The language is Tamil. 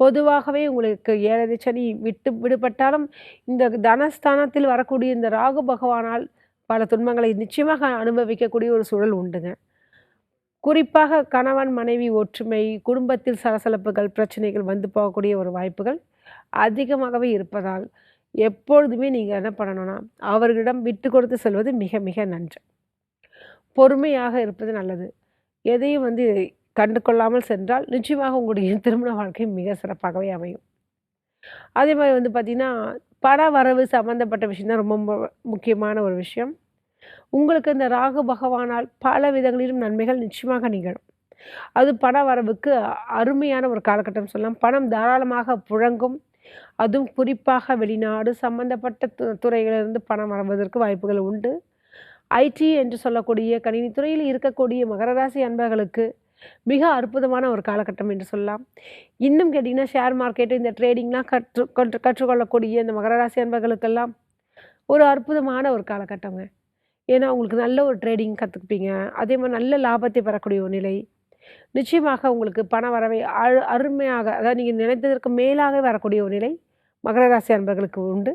பொதுவாகவே உங்களுக்கு ஏழரை சனி விட்டு விடுபட்டாலும் இந்த தனஸ்தானத்தில் வரக்கூடிய இந்த ராகு பகவானால் பல துன்பங்களை நிச்சயமாக அனுபவிக்கக்கூடிய ஒரு சூழல் உண்டுங்க. குறிப்பாக கணவன் மனைவி ஒற்றுமை குடும்பத்தில் சலசலப்புகள் பிரச்சனைகள் வந்து போகக்கூடிய ஒரு வாய்ப்புகள் அதிகமாகவே இருப்பதால் எப்பொழுதுமே நீங்கள் என்ன பண்ணணும்னா அவர்களிடம் விட்டு கொடுத்து செல்வது மிக மிக நன்று. பொறுமையாக இருப்பது நல்லது. எதையும் வந்து கண்டு கொள்ளாமல் சென்றால் நிச்சயமாக உங்களுடைய திருமண வாழ்க்கை மிக சிறப்பாகவே அமையும். அதே மாதிரி வந்து பார்த்திங்கன்னா பண வரவு சம்மந்தப்பட்ட விஷயம் தான் ரொம்ப முக்கியமான ஒரு விஷயம். உங்களுக்கு இந்த ராகு பகவானால் பல விதங்களிலும் நன்மைகள் நிச்சயமாக நிகழும். அது பண வரவுக்கு அருமையான ஒரு காலகட்டம் சொல்லலாம். பணம் தாராளமாக புழங்கும். அதுவும் குறிப்பாக வெளிநாடு சம்பந்தப்பட்ட து துறைகளிலிருந்து பணம் வருவதற்கு வாய்ப்புகள் உண்டு. ஐடி என்று சொல்லக்கூடிய கணினி துறையில் இருக்கக்கூடிய மகர ராசி அன்பர்களுக்கு மிக அற்புதமான ஒரு காலகட்டம் என்று சொல்லலாம். இன்னும் கேட்டிங்கன்னா ஷேர் மார்க்கெட்டு இந்த ட்ரேடிங்லாம் கற்று கற்று கற்றுக்கொள்ளக்கூடிய இந்த மகர ராசி அன்பர்களுக்கெல்லாம் ஒரு அற்புதமான ஒரு காலகட்டங்க. ஏன்னா உங்களுக்கு நல்ல ஒரு ட்ரேடிங் கற்றுக்குப்பீங்க அதே மாதிரி நல்ல லாபத்தை பெறக்கூடிய ஒரு நிலை. நிச்சயமாக உங்களுக்கு பண வரவை அரு அருமையாக அதாவது நீங்கள் நினைத்ததற்கு மேலாக வரக்கூடிய ஒரு நிலை மகர ராசி அன்பர்களுக்கு உண்டு.